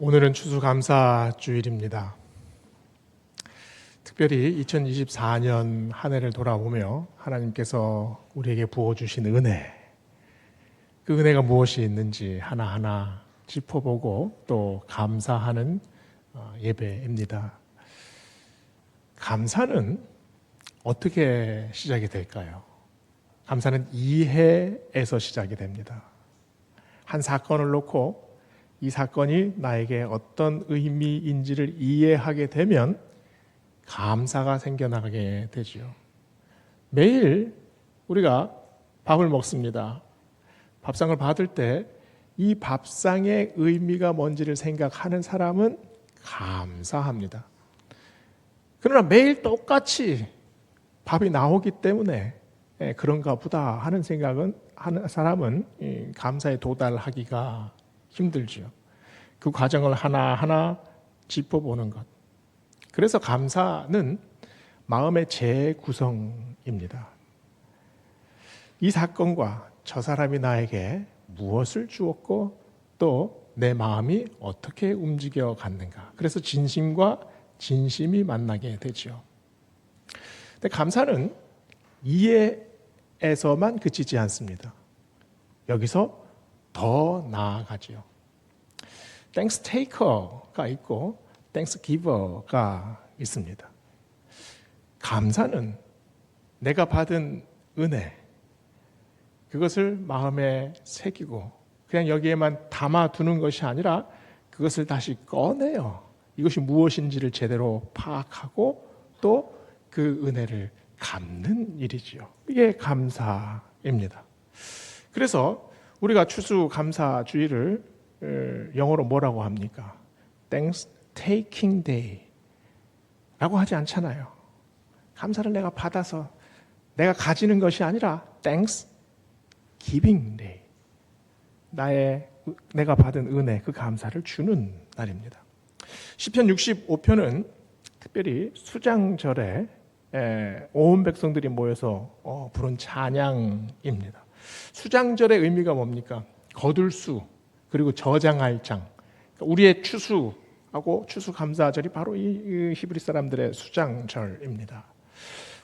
오늘은 추수감사 주일입니다. 특별히 2024년 한 해를 돌아보며 하나님께서 우리에게 부어주신 은혜, 그 은혜가 무엇이 있는지 하나하나 짚어보고 또 감사하는 어, 예배입니다. 감사는 어떻게 시작이 될까요? 감사는 이해에서 시작이 됩니다. 한 사건을 놓고 이 사건이 나에게 어떤 의미인지를 이해하게 되면 감사가 생겨나게 되지요. 매일 우리가 밥을 먹습니다. 밥상을 받을 때 이 밥상의 의미가 뭔지를 생각하는 사람은 감사합니다. 그러나 매일 똑같이 밥이 나오기 때문에 예, 그런가 보다 하는 생각은 하는 사람은 이 감사에 도달하기가 힘들지요. 그 과정을 하나하나 짚어보는 것. 그래서 감사는 마음의 재구성입니다. 이 사건과 저 사람이 나에게 무엇을 주었고 또 내 마음이 어떻게 움직여 갔는가. 그래서 진심과 진심이 만나게 되죠. 근데 감사는 이해에서만 그치지 않습니다. 여기서 더 나아가지요. 땡스 테이커가 있고 땡스 기버가 있습니다. 감사는 내가 받은 은혜 그것을 마음에 새기고 그냥 여기에만 담아두는 것이 아니라 그것을 다시 꺼내요. 이것이 무엇인지를 제대로 파악하고 또 그 은혜를 갚는 일이지요. 이게 감사입니다. 그래서 우리가 추수 감사 주의를 영어로 뭐라고 합니까? Thanks taking day 라고 하지 않잖아요. 감사를 내가 받아서 내가 가지는 것이 아니라 Thanks giving day. 나의 내가 받은 은혜 그 감사를 주는 날입니다. 시편 65편은 특별히 수장절에 온 백성들이 모여서 어, 부른 찬양입니다. 수장절의 의미가 뭡니까? 거둘 수 그리고 저장할 장. 그러니까 우리의 추수하고 추수 감사절이 바로 이 히브리 사람들의 수장절입니다.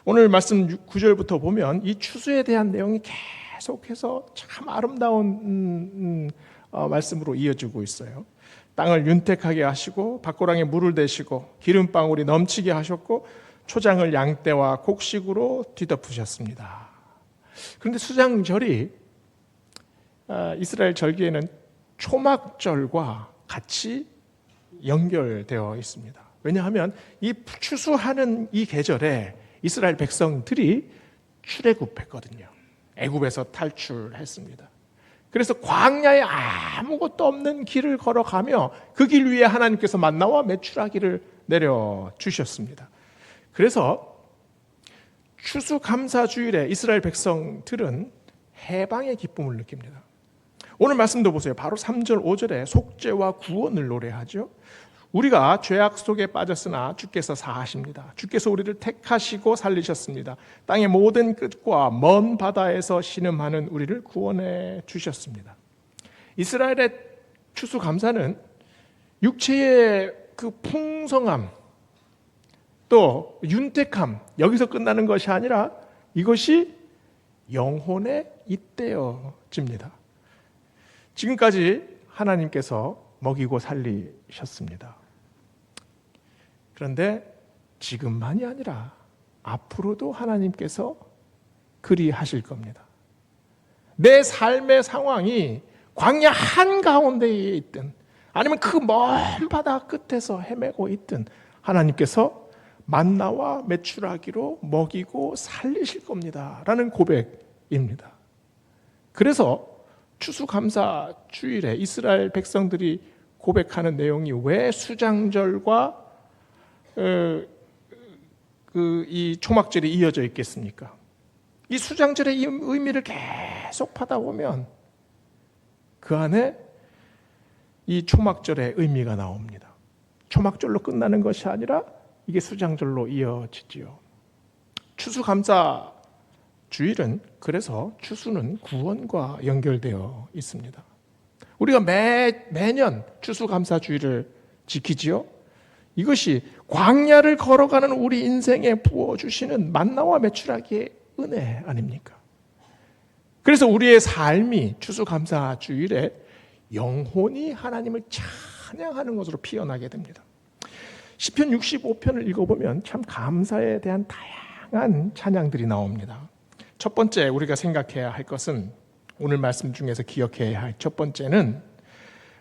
오늘 말씀 9절부터 보면 이 추수에 대한 내용이 계속해서 참 아름다운 음, 음, 어, 말씀으로 이어지고 있어요. 땅을 윤택하게 하시고 밭고랑에 물을 대시고 기름방울이 넘치게 하셨고 초장을 양떼와 곡식으로 뒤덮으셨습니다. 그런데 수장절이 아, 이스라엘 절기에는 초막절과 같이 연결되어 있습니다. 왜냐하면 이 추수하는 이 계절에 이스라엘 백성들이 출애굽했거든요. 애굽에서 탈출했습니다. 그래서 광야에 아무것도 없는 길을 걸어가며 그 길 위에 하나님께서 만나와 매출하기를 내려 주셨습니다. 그래서 추수감사주일에 이스라엘 백성들은 해방의 기쁨을 느낍니다. 오늘 말씀도 보세요. 바로 3절, 5절에 속죄와 구원을 노래하죠. 우리가 죄악 속에 빠졌으나 주께서 사하십니다. 주께서 우리를 택하시고 살리셨습니다. 땅의 모든 끝과 먼 바다에서 신음하는 우리를 구원해 주셨습니다. 이스라엘의 추수 감사는 육체의 그 풍성함 또 윤택함 여기서 끝나는 것이 아니라 이것이 영혼에 잇대어집니다. 지금까지 하나님께서 먹이고 살리셨습니다. 그런데 지금만이 아니라 앞으로도 하나님께서 그리 하실 겁니다. 내 삶의 상황이 광야 한가운데에 있든 아니면 그 먼 바다 끝에서 헤매고 있든 하나님께서 만나와 매출하기로 먹이고 살리실 겁니다. 라는 고백입니다. 그래서 추수감사 주일에 이스라엘 백성들이 고백하는 내용이 왜 수장절과 그이 초막절이 이어져 있겠습니까? 이 수장절의 의미를 계속 파다 보면 그 안에 이 초막절의 의미가 나옵니다. 초막절로 끝나는 것이 아니라 이게 수장절로 이어지지요. 추수감사 주일은 그래서 추수는 구원과 연결되어 있습니다. 우리가 매, 매년 추수감사주의를 지키지요. 이것이 광야를 걸어가는 우리 인생에 부어주시는 만나와 매출하기의 은혜 아닙니까? 그래서 우리의 삶이 추수감사 주일에 영혼이 하나님을 찬양하는 것으로 피어나게 됩니다. 시편 65편을 읽어보면 참 감사에 대한 다양한 찬양들이 나옵니다. 첫 번째 우리가 생각해야 할 것은 오늘 말씀 중에서 기억해야 할 첫 번째는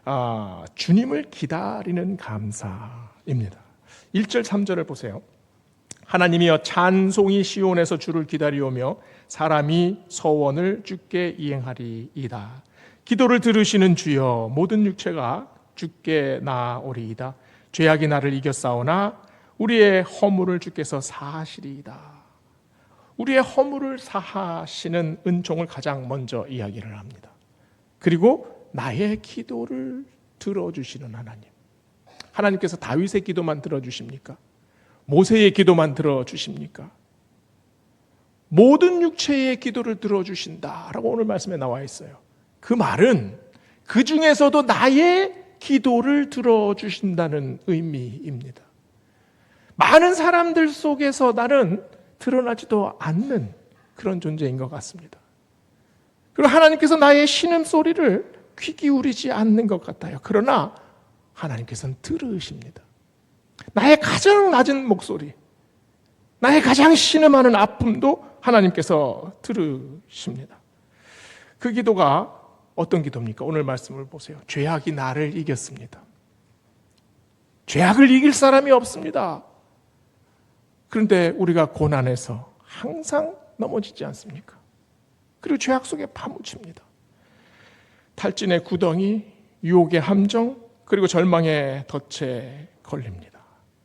아, 주님을 기다리는 감사입니다. 1절 3절을 보세요. 하나님이여 찬송이 시온에서 주를 기다리오며 사람이 서원을 주께 이행하리이다. 기도를 들으시는 주여 모든 육체가 주께 나오리이다. 죄악이 나를 이겼사오나 우리의 허물을 주께서 사하시리이다. 우리의 허물을 사하시는 은총을 가장 먼저 이야기를 합니다. 그리고 나의 기도를 들어주시는 하나님. 하나님께서 다윗의 기도만 들어주십니까? 모세의 기도만 들어주십니까? 모든 육체의 기도를 들어주신다라고 오늘 말씀에 나와 있어요. 그 말은 그 중에서도 나의 기도를 들어주신다는 의미입니다. 많은 사람들 속에서 나는 드러나지도 않는 그런 존재인 것 같습니다. 그리고 하나님께서 나의 신음 소리를 귀 기울이지 않는 것 같아요. 그러나 하나님께서는 들으십니다. 나의 가장 낮은 목소리, 나의 가장 신음하는 아픔도 하나님께서 들으십니다. 그 기도가 어떤 기도입니까? 오늘 말씀을 보세요. 죄악이 나를 이겼습니다. 죄악을 이길 사람이 없습니다. 그런데 우리가 고난에서 항상 넘어지지 않습니까? 그리고 죄악 속에 파묻힙니다. 탈진의 구덩이, 유혹의 함정, 그리고 절망의 덫에 걸립니다.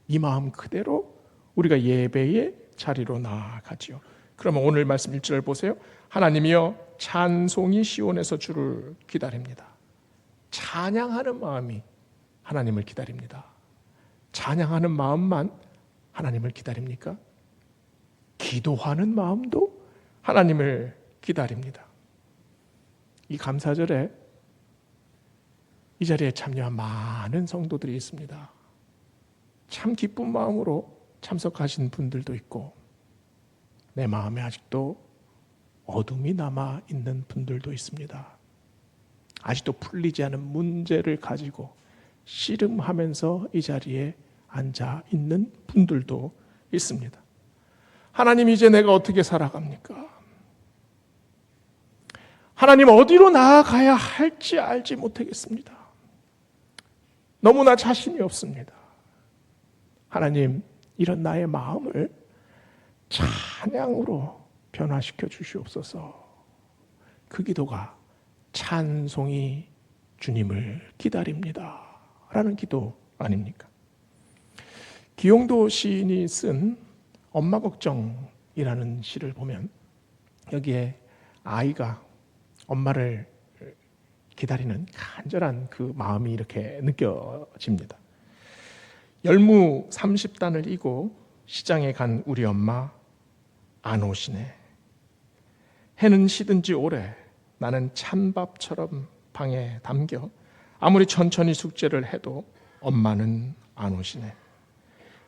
이 마음 그대로 우리가 예배의 자리로 나아가지요. 그러면 오늘 말씀 1절 보세요. 하나님이여 찬송이 시온에서 주를 기다립니다. 찬양하는 마음이 하나님을 기다립니다. 찬양하는 마음만 하나님을 기다립니까? 기도하는 마음도 하나님을 기다립니다. 이 감사절에 이 자리에 참여한 많은 성도들이 있습니다. 참 기쁜 마음으로 참석하신 분들도 있고 내 마음에 아직도 어둠이 남아 있는 분들도 있습니다. 아직도 풀리지 않은 문제를 가지고 씨름하면서 이 자리에 앉아 있는 분들도 있습니다. 하나님 이제 내가 어떻게 살아갑니까? 하나님 어디로 나아가야 할지 알지 못하겠습니다. 너무나 자신이 없습니다. 하나님 이런 나의 마음을 찬양으로 변화시켜 주시옵소서. 그 기도가 찬송이 주님을 기다립니다. 라는 기도 아닙니까? 기용도 시인이 쓴 엄마 걱정이라는 시를 보면 여기에 아이가 엄마를 기다리는 간절한 그 마음이 이렇게 느껴집니다. 열무 30단을 이고 시장에 간 우리 엄마 안 오시네. 해는 시든 지 오래 나는 찬밥처럼 방에 담겨 아무리 천천히 숙제를 해도 엄마는 안 오시네.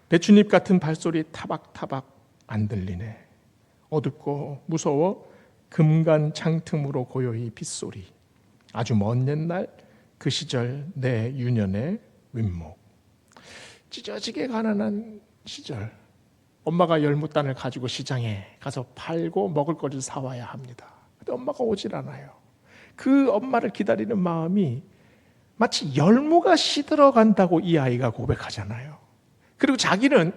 배춧잎 같은 발소리 타박타박 안 들리네. 어둡고 무서워 금간 창틈으로 고요히 빗소리. 아주 먼 옛날 그 시절 내 유년의 윗목. 찢어지게 가난한 시절 엄마가 열무단을 가지고 시장에 가서 팔고 먹을 거를 사와야 합니다. 근데 엄마가 오질 않아요. 그 엄마를 기다리는 마음이 마치 열무가 시들어 간다고 이 아이가 고백하잖아요. 그리고 자기는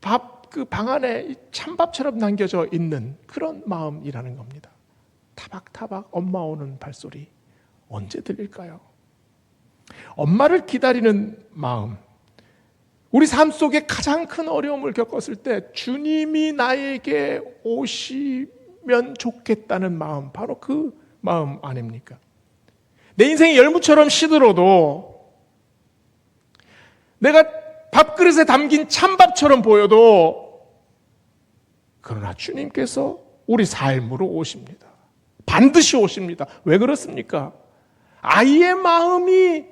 밥 그 방 안에 찬밥처럼 남겨져 있는 그런 마음이라는 겁니다. 타박타박 엄마 오는 발소리 언제 들릴까요? 엄마를 기다리는 마음. 우리 삶 속에 가장 큰 어려움을 겪었을 때 주님이 나에게 오시면 좋겠다는 마음, 바로 그 마음 아닙니까? 내 인생이 열무처럼 시들어도 내가 밥그릇에 담긴 찬밥처럼 보여도 그러나 주님께서 우리 삶으로 오십니다. 반드시 오십니다. 왜 그렇습니까? 아이의 마음이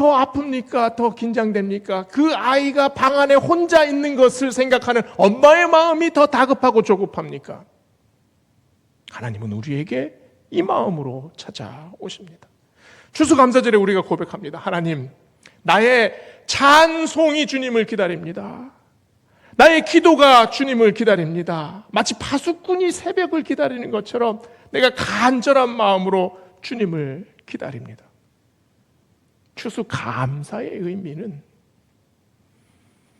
더 아픕니까? 더 긴장됩니까? 그 아이가 방 안에 혼자 있는 것을 생각하는 엄마의 마음이 더 다급하고 조급합니까? 하나님은 우리에게 이 마음으로 찾아오십니다. 추수감사절에 우리가 고백합니다. 하나님, 나의 찬송이 주님을 기다립니다. 나의 기도가 주님을 기다립니다. 마치 파수꾼이 새벽을 기다리는 것처럼 내가 간절한 마음으로 주님을 기다립니다. 추수 감사의 의미는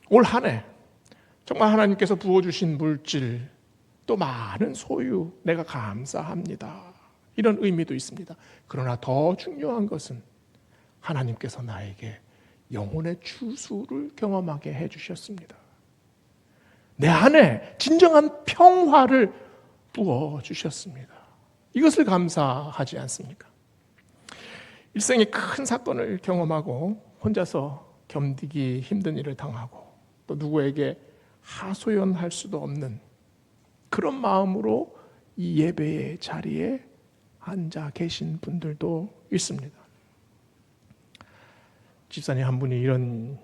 올 한 해 정말 하나님께서 부어주신 물질 또 많은 소유 내가 감사합니다. 이런 의미도 있습니다. 그러나 더 중요한 것은 하나님께서 나에게 영혼의 추수를 경험하게 해주셨습니다. 내 안에 진정한 평화를 부어 주셨습니다. 이것을 감사하지 않습니까? 일생의 큰 사건을 경험하고 혼자서 견디기 힘든 일을 당하고 또 누구에게 하소연할 수도 없는 그런 마음으로 이 예배의 자리에 앉아 계신 분들도 있습니다. 집사님 한 분이 이런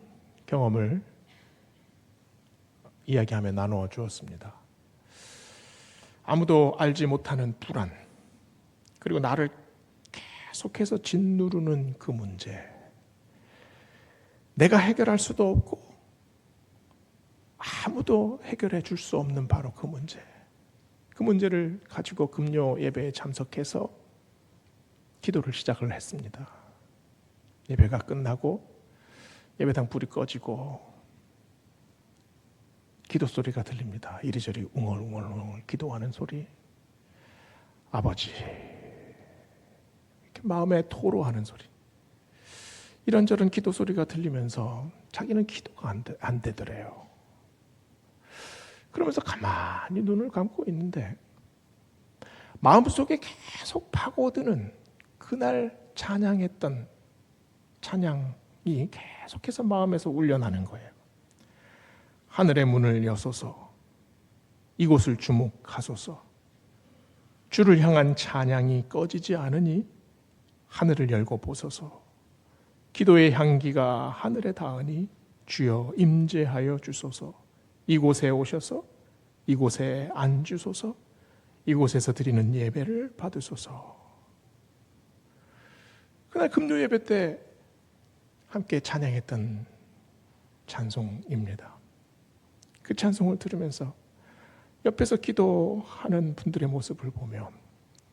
경험을 이야기하며 나누어 주었습니다. 아무도 알지 못하는 불안, 그리고 나를 계속해서 짓누르는 그 문제. 내가 해결할 수도 없고, 아무도 해결해 줄 수 없는 바로 그 문제. 그 문제를 가지고 금요 예배에 참석해서 기도를 시작을 했습니다. 예배가 끝나고 예배당 불이 꺼지고 기도 소리가 들립니다. 이리저리 웅얼웅얼웅얼 기도하는 소리. 아버지. 마음에 토로하는 소리. 이런저런 기도 소리가 들리면서 자기는 기도가 안, 되, 안 되더래요. 그러면서 가만히 눈을 감고 있는데 마음속에 계속 파고드는 그날 찬양했던 찬양이 계속해서 마음에서 울려나는 거예요. 하늘의 문을 여소서 이곳을 주목하소서 주를 향한 찬양이 꺼지지 않으니 하늘을 열고 보소서. 기도의 향기가 하늘에 닿으니 주여 임재하여 주소서. 이곳에 오셔서 이곳에 앉으소서. 이곳에서 드리는 예배를 받으소서. 그날 금요 예배 때 함께 찬양했던 찬송입니다. 그 찬송을 들으면서 옆에서 기도하는 분들의 모습을 보며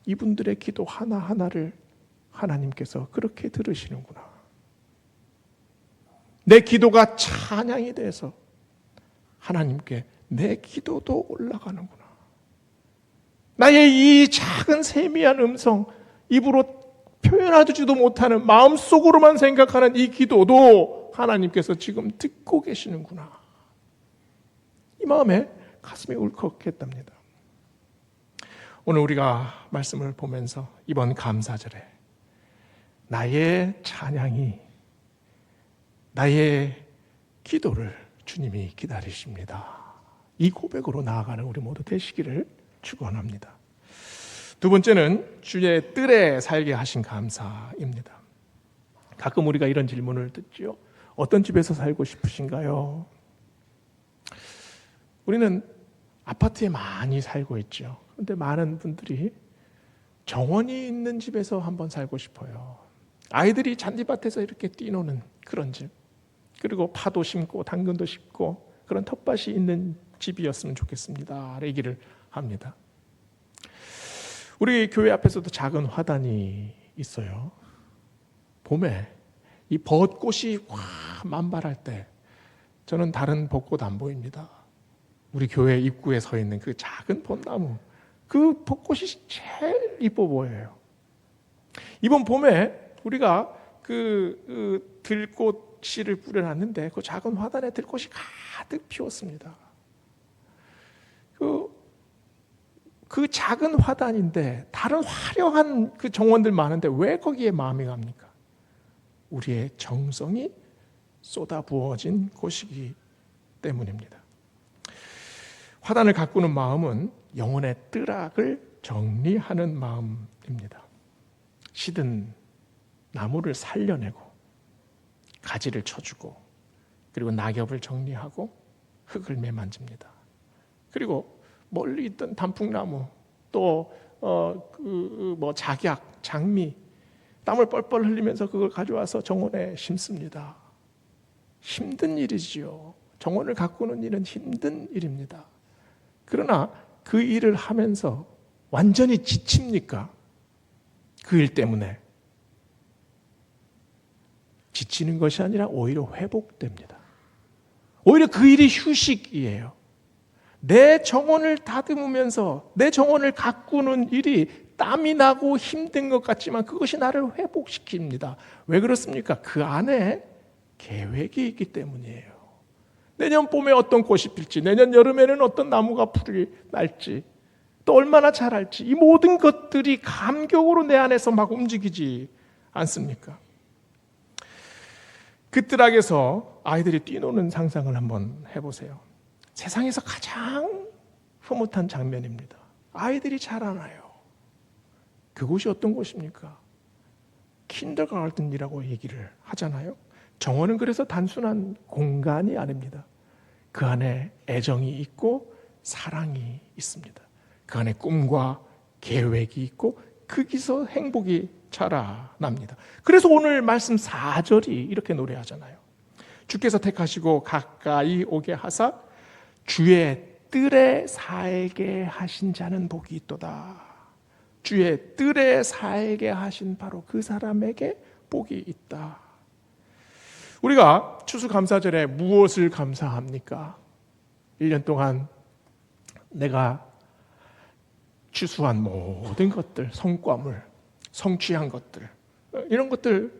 이분들의 기도 하나하나를 하나님께서 그렇게 들으시는구나. 내 기도가 찬양이 돼서 하나님께 내 기도도 올라가는구나. 나의 이 작은 세미한 음성, 입으로 표현하지도 못하는 마음속으로만 생각하는 이 기도도 하나님께서 지금 듣고 계시는구나. 이 마음에 가슴이 울컥했답니다. 오늘 우리가 말씀을 보면서 이번 감사절에 나의 찬양이 나의 기도를 주님이 기다리십니다. 이 고백으로 나아가는 우리 모두 되시기를 축원합니다. 두 번째는 주의 뜰에 살게 하신 감사입니다. 가끔 우리가 이런 질문을 듣죠. 어떤 집에서 살고 싶으신가요? 우리는 아파트에 많이 살고 있죠. 그런데 많은 분들이 정원이 있는 집에서 한번 살고 싶어요. 아이들이 잔디밭에서 이렇게 뛰노는 그런 집. 그리고 파도 심고 당근도 심고 그런 텃밭이 있는 집이었으면 좋겠습니다. 얘기를 합니다. 우리 교회 앞에서도 작은 화단이 있어요. 봄에 이 벚꽃이 확 만발할 때 저는 다른 벚꽃 안 보입니다. 우리 교회 입구에 서 있는 그 작은 벚나무 그 벚꽃이 제일 이뻐 보여요. 이번 봄에 우리가 그, 그 들꽃 씨를 뿌려놨는데 그 작은 화단에 들꽃이 가득 피었습니다. 그, 그 작은 화단인데 다른 화려한 그 정원들 많은데 왜 거기에 마음이 갑니까? 우리의 정성이 쏟아 부어진 곳이기 때문입니다. 화단을 가꾸는 마음은 영혼의 뜨락을 정리하는 마음입니다. 시든 나무를 살려내고 가지를 쳐주고 그리고 낙엽을 정리하고 흙을 매만집니다. 그리고 멀리 있던 단풍나무 또 어 그 뭐 작약, 장미 땀을 뻘뻘 흘리면서 그걸 가져와서 정원에 심습니다. 힘든 일이지요. 정원을 가꾸는 일은 힘든 일입니다. 그러나 그 일을 하면서 완전히 지칩니까? 그 일 때문에 지치는 것이 아니라 오히려 회복됩니다. 오히려 그 일이 휴식이에요. 내 정원을 다듬으면서 내 정원을 가꾸는 일이 땀이 나고 힘든 것 같지만 그것이 나를 회복시킵니다. 왜 그렇습니까? 그 안에 계획이 있기 때문이에요. 내년 봄에 어떤 꽃이 필지, 내년 여름에는 어떤 나무가 풀이 날지, 또 얼마나 자랄지, 이 모든 것들이 감격으로 내 안에서 막 움직이지 않습니까? 그 뜰락에서 아이들이 뛰노는 상상을 한번 해보세요. 세상에서 가장 흐뭇한 장면입니다. 아이들이 자라나요. 그곳이 어떤 곳입니까? 킨더가든이라고 얘기를 하잖아요. 정원은 그래서 단순한 공간이 아닙니다. 그 안에 애정이 있고 사랑이 있습니다. 그 안에 꿈과 계획이 있고 거기서 행복이 자라납니다. 그래서 오늘 말씀 4절이 이렇게 노래하잖아요. 주께서 택하시고 가까이 오게 하사 주의 뜰에 살게 하신 자는 복이 있도다. 주의 뜰에 살게 하신 바로 그 사람에게 복이 있다. 우리가 추수감사절에 무엇을 감사합니까? 1년 동안 내가 추수한 모든 것들, 성과물, 성취한 것들, 이런 것들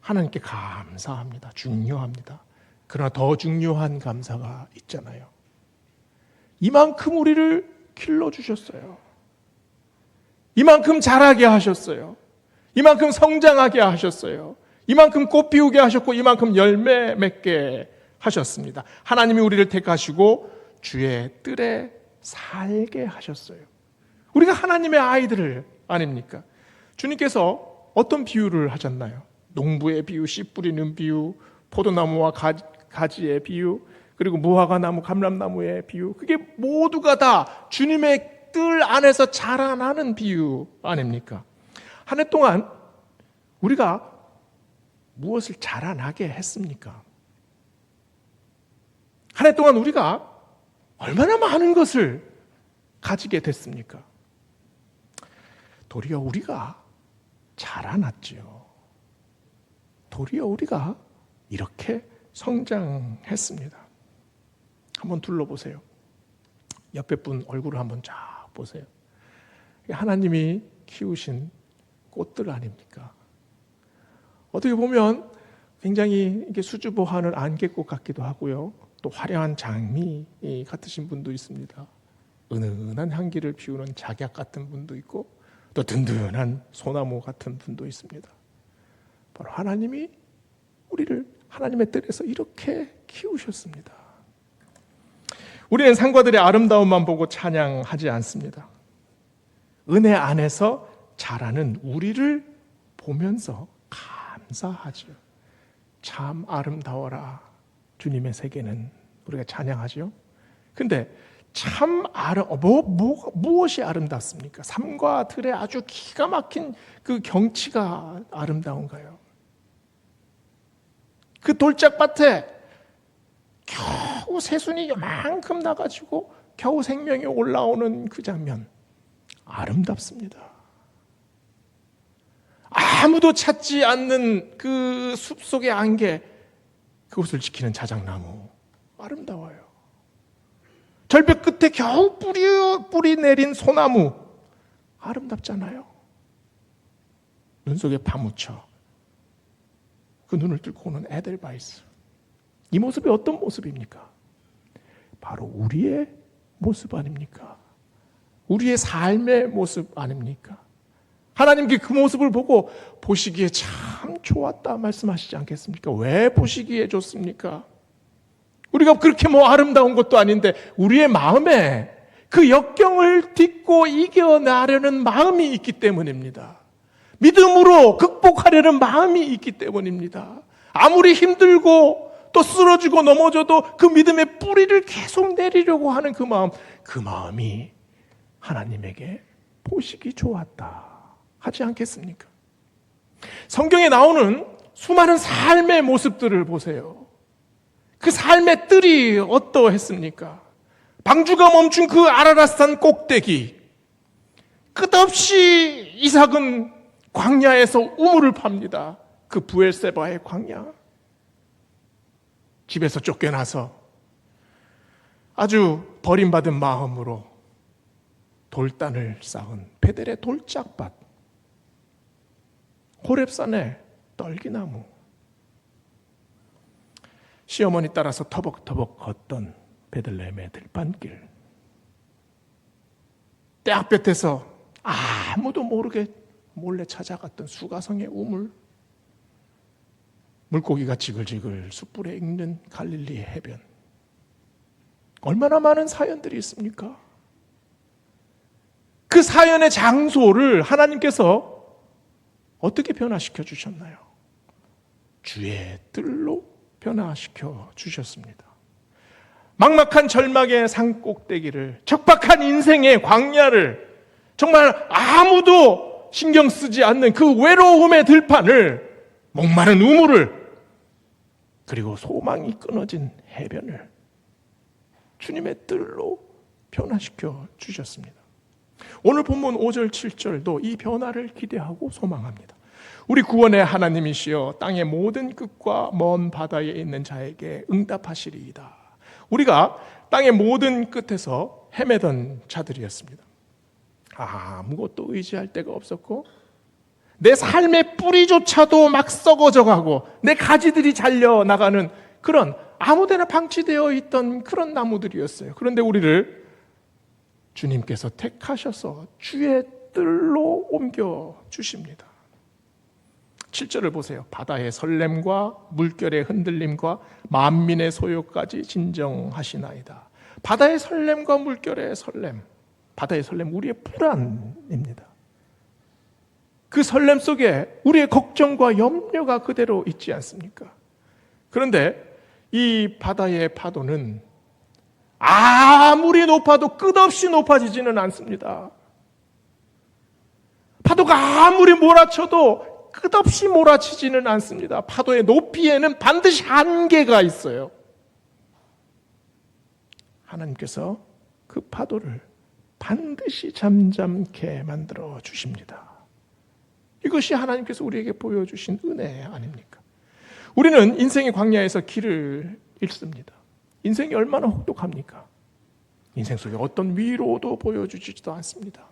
하나님께 감사합니다. 중요합니다. 그러나 더 중요한 감사가 있잖아요. 이만큼 우리를 길러주셨어요. 이만큼 자라게 하셨어요. 이만큼 성장하게 하셨어요. 이만큼 꽃 피우게 하셨고 이만큼 열매 맺게 하셨습니다. 하나님이 우리를 택하시고 주의 뜰에 살게 하셨어요. 우리가 하나님의 아이들을 아닙니까? 주님께서 어떤 비유를 하셨나요? 농부의 비유, 씨 뿌리는 비유, 포도나무와 가지 의 비유, 그리고 무화과 나무, 감람나무의 비유. 그게 모두가 다 주님의 뜰 안에서 자라나는 비유 아닙니까? 한 해 동안 우리가 무엇을 자라나게 했습니까? 한 해 동안 우리가 얼마나 많은 것을 가지게 됐습니까? 도리어 우리가 자라났지요. 도리어 우리가 이렇게 성장했습니다. 한번 둘러보세요. 옆에 분 얼굴을 한번 쫙 보세요. 하나님이 키우신 꽃들 아닙니까? 어떻게 보면 굉장히 이게 수줍어하는 안개꽃 같기도 하고요. 또 화려한 장미 같으신 분도 있습니다. 은은한 향기를 피우는 작약 같은 분도 있고 또 든든한 소나무 같은 분도 있습니다. 바로 하나님이 우리를 하나님의 뜰에서 이렇게 키우셨습니다. 우리는 상과들의 아름다움만 보고 찬양하지 않습니다. 은혜 안에서 자라는 우리를 보면서 감사하죠. 참 아름다워라. 주님의 세계는 우리가 찬양하죠. 근데 참 아름 뭐, 뭐 무엇이 아름답습니까? 삶과 들의 아주 기가 막힌 그 경치가 아름다운가요? 그 돌짝밭에 겨우 새순이 요만큼 나가지고 겨우 생명이 올라오는 그 장면 아름답습니다. 아무도 찾지 않는 그 숲속의 안개 그곳을 지키는 자작나무 아름다워요. 절벽 끝에 겨우 뿌리, 뿌리 내린 소나무 아름답잖아요. 눈 속에 파묻혀 그 눈을 뚫고 오는 에델바이스 이 모습이 어떤 모습입니까? 바로 우리의 모습 아닙니까? 우리의 삶의 모습 아닙니까? 하나님께 그 모습을 보고 보시기에 참 좋았다 말씀하시지 않겠습니까? 왜 보시기에 좋습니까? 우리가 그렇게 뭐 아름다운 것도 아닌데 우리의 마음에 그 역경을 딛고 이겨나려는 마음이 있기 때문입니다. 믿음으로 극복하려는 마음이 있기 때문입니다. 아무리 힘들고 또 쓰러지고 넘어져도 그 믿음의 뿌리를 계속 내리려고 하는 그 마음, 그 마음이 하나님에게 보시기 좋았다. 하지 않겠습니까? 성경에 나오는 수많은 삶의 모습들을 보세요. 그 삶의 뜰이 어떠했습니까? 방주가 멈춘 그 아라라산 꼭대기. 끝없이 이삭은 광야에서 우물을 팝니다. 그 부엘세바의 광야. 집에서 쫓겨나서 아주 버림받은 마음으로 돌단을 쌓은 베델의 돌짝밭. 호랩산의 떨기나무. 시어머니 따라서 터벅터벅 걷던 베들레헴의 들판길. 떼학볕에서 아무도 모르게 몰래 찾아갔던 수가성의 우물. 물고기가 지글지글 숯불에 익는 갈릴리의 해변. 얼마나 많은 사연들이 있습니까? 그 사연의 장소를 하나님께서 어떻게 변화시켜 주셨나요? 주의 뜰로 변화시켜 주셨습니다. 막막한 절망의 산꼭대기를 척박한 인생의 광야를 정말 아무도 신경 쓰지 않는 그 외로움의 들판을 목마른 우물을 그리고 소망이 끊어진 해변을 주님의 뜰로 변화시켜 주셨습니다. 오늘 본문 5절 7절도 이 변화를 기대하고 소망합니다. 우리 구원의 하나님이시여 땅의 모든 끝과 먼 바다에 있는 자에게 응답하시리이다. 우리가 땅의 모든 끝에서 헤매던 자들이었습니다. 아무것도 의지할 데가 없었고 내 삶의 뿌리조차도 막 썩어져 가고 내 가지들이 잘려 나가는 그런 아무데나 방치되어 있던 그런 나무들이었어요. 그런데 우리를 주님께서 택하셔서 주의 뜰로 옮겨 주십니다. 7절을 보세요. 바다의 설렘과 물결의 흔들림과 만민의 소요까지 진정하시나이다. 바다의 설렘과 물결의 설렘. 바다의 설렘 우리의 불안입니다. 그 설렘 속에 우리의 걱정과 염려가 그대로 있지 않습니까? 그런데 이 바다의 파도는 아무리 높아도 끝없이 높아지지는 않습니다. 파도가 아무리 몰아쳐도 끝없이 몰아치지는 않습니다. 파도의 높이에는 반드시 한계가 있어요. 하나님께서 그 파도를 반드시 잠잠케 만들어 주십니다. 이것이 하나님께서 우리에게 보여주신 은혜 아닙니까? 우리는 인생의 광야에서 길을 잃습니다. 인생이 얼마나 혹독합니까? 인생 속에 어떤 위로도 보여주지도 않습니다.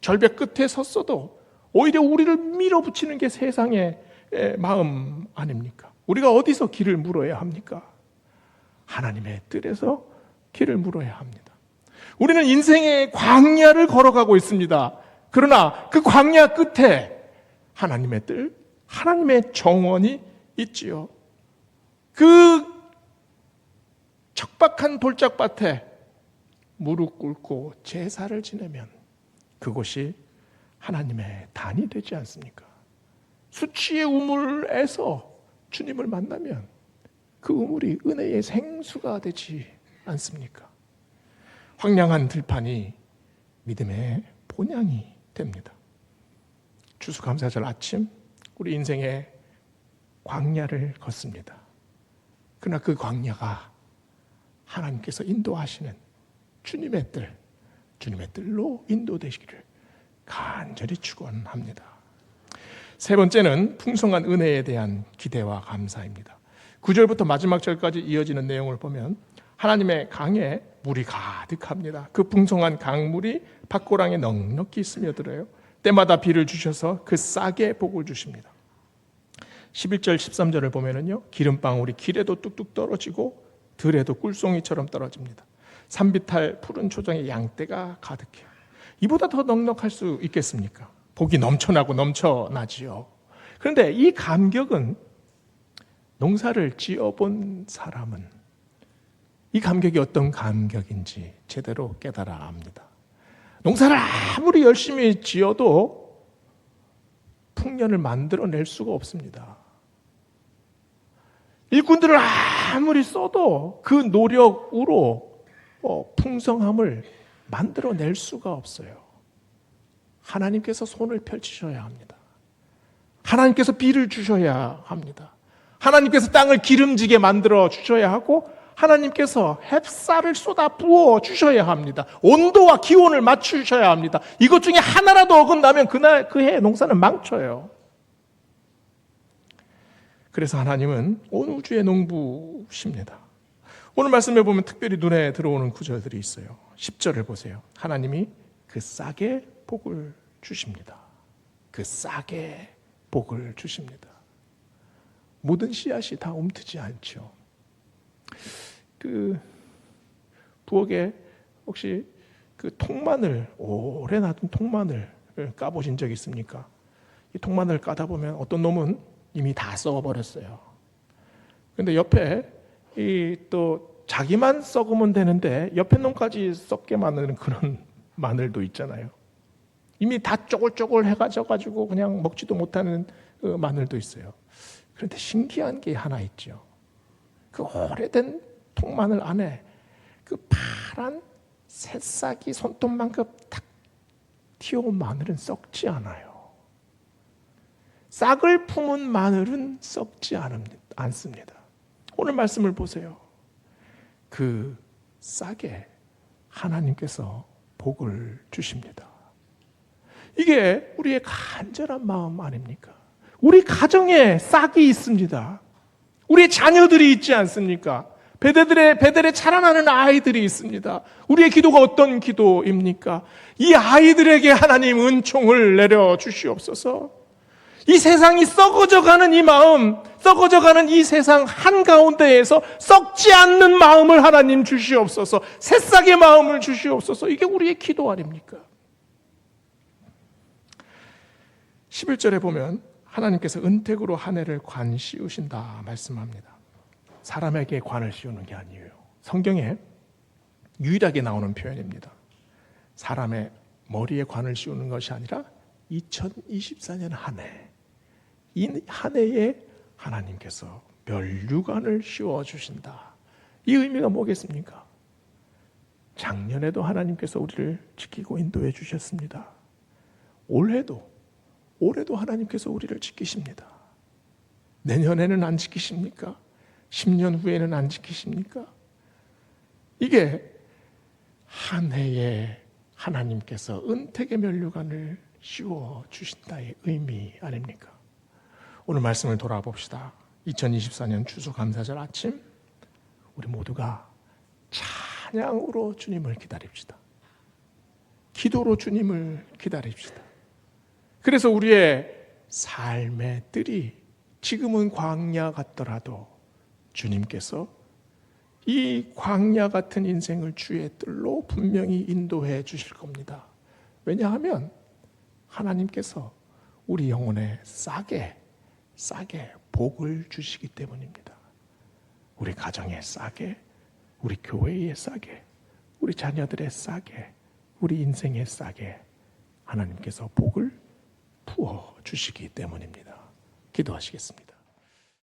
절벽 끝에 섰어도 오히려 우리를 밀어붙이는 게 세상의 마음 아닙니까? 우리가 어디서 길을 물어야 합니까? 하나님의 뜰에서 길을 물어야 합니다. 우리는 인생의 광야를 걸어가고 있습니다. 그러나 그 광야 끝에 하나님의 뜰, 하나님의 정원이 있지요. 그 척박한 돌짝밭에 무릎 꿇고 제사를 지내면 그곳이 하나님의 단이 되지 않습니까? 수치의 우물에서 주님을 만나면 그 우물이 은혜의 생수가 되지 않습니까? 황량한 들판이 믿음의 본향이 됩니다. 주수감사절 아침 우리 인생의 광야를 걷습니다. 그러나 그 광야가 하나님께서 인도하시는 주님의 뜰, 주님의 뜰로 인도되시기를 간절히 축원합니다. 세 번째는 풍성한 은혜에 대한 기대와 감사입니다. 9절부터 마지막 절까지 이어지는 내용을 보면 하나님의 강에 물이 가득합니다. 그 풍성한 강물이 밭고랑에 넉넉히 스며들어요. 때마다 비를 주셔서 그 싹에 복을 주십니다. 11절 13절을 보면은요. 기름방울이 길에도 뚝뚝 떨어지고 들에도 꿀송이처럼 떨어집니다. 산비탈 푸른 초장에 양떼가 가득해요. 이보다 더 넉넉할 수 있겠습니까? 복이 넘쳐나고 넘쳐나지요. 그런데 이 감격은 농사를 지어본 사람은 이 감격이 어떤 감격인지 제대로 깨달아 압니다. 농사를 아무리 열심히 지어도 청년을 만들어낼 수가 없습니다. 일꾼들을 아무리 써도 그 노력으로 어, 풍성함을 만들어낼 수가 없어요. 하나님께서 손을 펼치셔야 합니다. 하나님께서 비를 주셔야 합니다. 하나님께서 땅을 기름지게 만들어 주셔야 하고 하나님께서 햇살을 쏟아 부어 주셔야 합니다. 온도와 기온을 맞추셔야 합니다. 이것 중에 하나라도 어긋나면 그날 그 해 농사는 망쳐요. 그래서 하나님은 온 우주의 농부십니다. 오늘 말씀에 보면 특별히 눈에 들어오는 구절들이 있어요. 10절을 보세요. 하나님이 그 싹에 복을 주십니다. 그 싹에 복을 주십니다. 모든 씨앗이 다 움트지 않죠. 그 부엌에 혹시 그 통마늘 오래 놔둔 통마늘을 까보신 적 있습니까? 이 통마늘 까다 보면 어떤 놈은 이미 다 썩어버렸어요. 근데 옆에 이 또 자기만 썩으면 되는데 옆에 놈까지 썩게 만드는 그런 마늘도 있잖아요. 이미 다 쪼글쪼글 해가지고 그냥 먹지도 못하는 그 마늘도 있어요. 그런데 신기한 게 하나 있죠. 그 오래된 통마늘 안에 그 파란 새싹이 손톱만큼 탁 튀어온 마늘은 썩지 않아요. 싹을 품은 마늘은 썩지 않습니다. 오늘 말씀을 보세요. 그 싹에 하나님께서 복을 주십니다. 이게 우리의 간절한 마음 아닙니까? 우리 가정에 싹이 있습니다. 우리 자녀들이 있지 않습니까? 배들의 배들에 자라나는 아이들이 있습니다. 우리의 기도가 어떤 기도입니까? 이 아이들에게 하나님 은총을 내려 주시옵소서. 이 세상이 썩어져 가는 이 마음, 썩어져 가는 이 세상 한가운데에서 썩지 않는 마음을 하나님 주시옵소서. 새싹의 마음을 주시옵소서. 이게 우리의 기도 아닙니까? 11절에 보면 하나님께서 은택으로 한 해를 관 씌우신다 말씀합니다. 사람에게 관을 씌우는 게 아니에요. 성경에 유일하게 나오는 표현입니다. 사람의 머리에 관을 씌우는 것이 아니라 2024년 한 해, 이 한 해에 하나님께서 멸류관을 씌워 주신다. 이 의미가 뭐겠습니까? 작년에도 하나님께서 우리를 지키고 인도해 주셨습니다. 올해도 올해도 하나님께서 우리를 지키십니다. 내년에는 안 지키십니까? 10년 후에는 안 지키십니까? 이게 한 해에 하나님께서 은택의 면류관을 씌워 주신다의 의미 아닙니까? 오늘 말씀을 돌아봅시다. 2024년 추수감사절 아침 우리 모두가 찬양으로 주님을 기다립시다. 기도로 주님을 기다립시다. 그래서 우리의 삶의 뜰이 지금은 광야 같더라도 주님께서 이 광야 같은 인생을 주의 뜰로 분명히 인도해 주실 겁니다. 왜냐하면 하나님께서 우리 영혼에 싸게, 싸게 복을 주시기 때문입니다. 우리 가정에 싸게, 우리 교회에 싸게, 우리 자녀들의 싸게, 우리 인생에 싸게 하나님께서 복을 부어 주시기 때문입니다. 기도하시겠습니다.